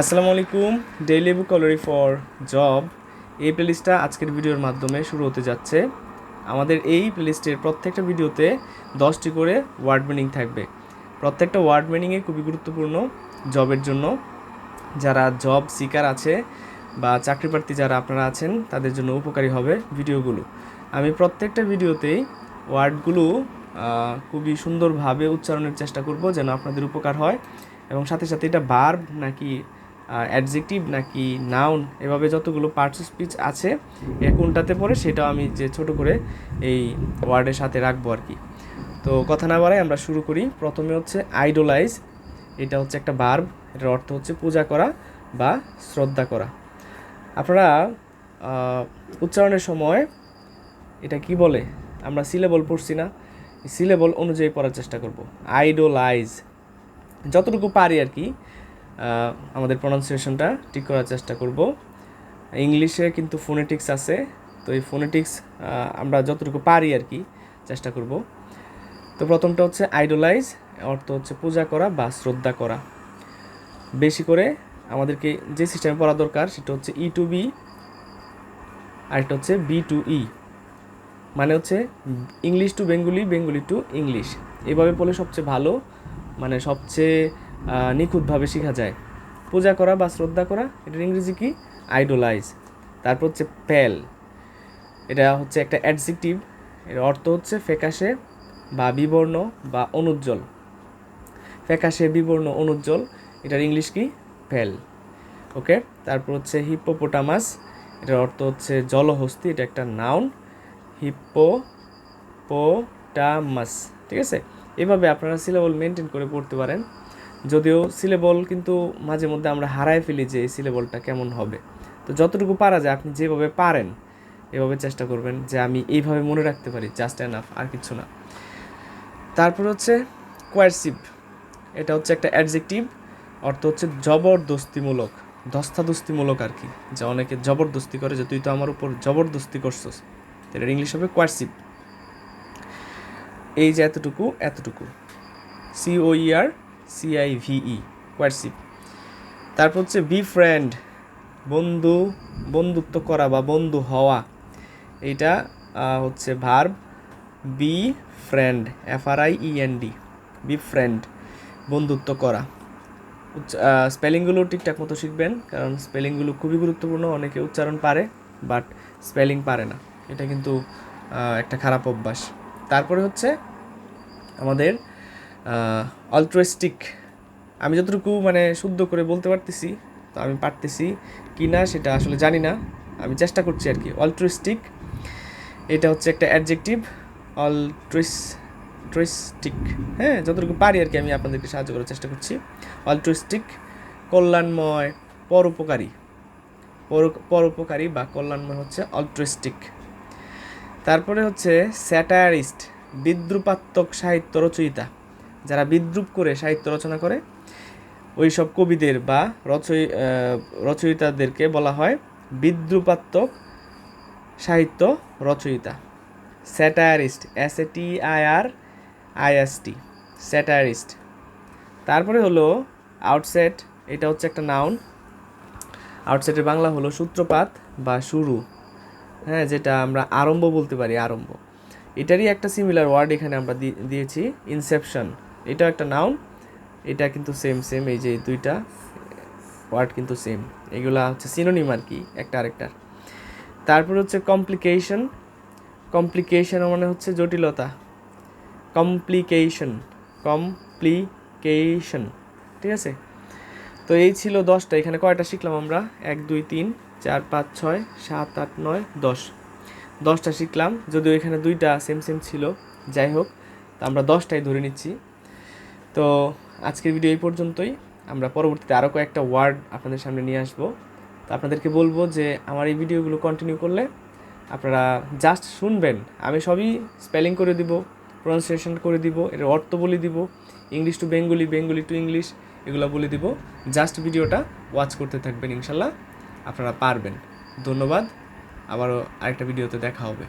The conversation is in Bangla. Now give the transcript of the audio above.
আসসালামু আলাইকুম ডেইলি ভোকাবুলারি ফর জব এই প্লেলিস্টটা আজকের ভিডিওর মাধ্যমে শুরু হতে যাচ্ছে। আমাদের এই প্লেলিস্টের প্রত্যেকটা ভিডিওতে দশটি করে ওয়ার্ড মিনিং থাকবে। প্রত্যেকটা ওয়ার্ড মিনিংয়ে খুবই গুরুত্বপূর্ণ জবের জন্য। যারা জব সিকার আছে বা চাকরি প্রার্থী যারা আপনারা আছেন, তাদের জন্য উপকারী হবে ভিডিওগুলো। আমি প্রত্যেকটা ভিডিওতেই ওয়ার্ডগুলো খুবই সুন্দরভাবে উচ্চারণের চেষ্টা করব যেন আপনাদের উপকার হয় এবং সাথে সাথে এটা বার্ব নাকি অ্যাডজেক্টিভ নাকি নাউন এভাবে যতগুলো পার্টস স্পিচ আছে কোনটাতে পড়ে সেটাও আমি যে ছোট করে এই ওয়ার্ডের সাথে রাখব আর কি। তো কথা না বাড়াই আমরা শুরু করি। প্রথমে হচ্ছে আইডোলাইজ এটা হচ্ছে একটা বার্ব এটার অর্থ হচ্ছে পূজা করা বা শ্রদ্ধা করা। আপনারা উচ্চারণের সময় এটা কি বলে? আমরা সিলেবল পড়ছি না। সিলেবল অনুযায়ী পড়ার চেষ্টা করব। আইডোলাইজ যতটুকু পারি আর কি আমাদের প্রনাউন্সিয়েশনটা ঠিক করার চেষ্টা করব। ইংলিশে কিন্তু ফোনেটিক্স আছে, তো এই ফোনেটিক্স আমরা যতটুকু পারি আর কি চেষ্টা করব। তো প্রথমটা হচ্ছে আইডোলাইজ অর্থ হচ্ছে পূজা করা বা শ্রদ্ধা করা। বেশি করে আমাদেরকে যে সিস্টেমে পড়া দরকার, সেটা হচ্ছে ই টু বি আরেকটা হচ্ছে বি টু ই মানে হচ্ছে English to Bengali Bengali to English এভাবে পড়লে সবচেয়ে ভালো মানে সবচেয়ে নিখুঁতভাবে শেখা যায়। পূজা করা বা শ্রদ্ধা করা, এটার ইংরেজি কি? আইডোলাইজ তারপর হচ্ছে প্যাল এটা হচ্ছে একটা অ্যাডজেক্টিভ এর অর্থ হচ্ছে ফ্যাকাশে বা বিবর্ণ বা অনুজ্জ্বল। ফ্যাকাশে, বিবর্ণ, অনুজ্জ্বল, এটার ইংলিশ কি? প্যাল ওকে তারপর হচ্ছে হিপ্পোপোটামাস এটার অর্থ হচ্ছে জলহস্তি, এটা একটা নাউন হিপ্পো পোটামাস ঠিক আছে? এভাবে আপনারা সিলেবল মেনটেন করে পড়তে পারেন। যদিও সিলেবল কিন্তু মাঝে মধ্যে আমরা হারায় ফেলি যে এই সিলেবলটা কেমন হবে। তো যতটুকু পারা যায়, আপনি যেভাবে পারেন, এভাবে চেষ্টা করবেন যে আমি এইভাবে মনে রাখতে পারি জাস্ট এনাফ আর কিছু না। তারপর হচ্ছে কোয়ারসিভ এটা হচ্ছে একটা অ্যাডজেক্টিভ অর্থ হচ্ছে জবরদস্তিমূলক, ধস্তাধস্তিমূলক আর কি, যে অনেকে জবরদস্তি করে যে, তুই তো আমার উপর জবরদস্তি করছস। এটার ইংলিশ হবে কোয়ারসিভ এই যে এতটুকু এতটুকু। C O E R C I V E coercive তারপর হচ্ছে বি ফ্রেন্ড বন্ধু, বন্ধুত্ব করা বা বন্ধু হওয়া। এটা হচ্ছে verb be friend F R I E N D be friend বন্ধুত্ব করা। স্পেলিংগুলো ঠিকঠাক মতো শিখবেন, কারণ স্পেলিংগুলো খুবই গুরুত্বপূর্ণ, অনেকে উচ্চারণ পারে, বাট স্পেলিং পারে না। এটা কিন্তু একটা খারাপ অভ্যাস। তারপরে হচ্ছে আমাদের অল্ট্রোস্টিক আমি যতটুকু মানে শুদ্ধ করে বলতে পারতেছি, তো আমি পারতেছি কি না সেটা আসলে জানি না। আমি চেষ্টা করছি আর কি অল্ট্রোস্টিক এটা হচ্ছে একটা অ্যাডজেক্টিভ অলট্রিস ট্রিস্টিক হ্যাঁ যতটুকু পারি আর কি আমি আপনাদেরকে সাহায্য করার চেষ্টা করছি। অলট্রিস্টিক কল্যাণময়, পরোপকারী, পর- পরোপকারী বা কল্যাণময় হচ্ছে অলট্রিস্টিক তারপরে হচ্ছে স্যাটায়ারিস্ট, বিদ্রুপাত্মক সাহিত্য রচয়িতা। যারা বিদ্রুপ করে সাহিত্য রচনা করে ওই সব কবিদের বা রচয়ি রচয়িতাদেরকে বলা হয় বিদ্রুপাত্মক সাহিত্য রচয়িতা। Satirist, S A T I R I S T, satirist. তারপরে হলো আউটসেট, এটা হচ্ছে একটা নাউন। আউটসেটের বাংলা হলো সূত্রপাত বা শুরু। হ্যাঁ যেটা আমরা আরম্ভ বলতে পারি, আরম্ভ। এটারই একটা সিমিলার ওয়ার্ড এখানে আমরা দিয়েছি ইনসেপশন এটাও একটা নাউন এটা কিন্তু সেম সেম এই যে দুইটা ওয়ার্ড কিন্তু সেম এগুলা হচ্ছে সিনোনিম আর কি, একটা আরেকটার। তারপর হচ্ছে কমপ্লিকেশন কমপ্লিকেশন মানে হচ্ছে জটিলতা। কমপ্লিকেশন কমপ্লিকেশন ঠিক আছে? তো এই ছিল দশটা, এখানে কয়টা শিখলাম আমরা? এক, দুই, তিন, চার, পাঁচ, ছয়, সাত, আট, নয়, দশ। দশটা শিখলাম, যদিও এখানে দুইটা সেম সেম ছিল। যাই হোক আমরা দশটাই ধরে নিচ্ছি। তো আজকের ভিডিও এই পর্যন্তই। আমরা পরবর্তীতে আরও কয়েকটা ওয়ার্ড আপনাদের সামনে নিয়ে আসব। তো আপনাদেরকে বলব যে আমার এই ভিডিওগুলো কন্টিনিউ করলে আপনারা জাস্ট শুনবেন। আমি সবই স্পেলিং করে দিব প্রনাউন্সিয়েশন করে দিব, এর অর্থ বলে দিব English to Bengali Bengali to English এগুলো বলে দিব। জাস্ট ভিডিওটা ওয়াচ করতে থাকবেন ইনশাল্লাহ, আপনারা পারবেন। ধন্যবাদ, আবারও আরেকটা ভিডিওতে দেখা হবে।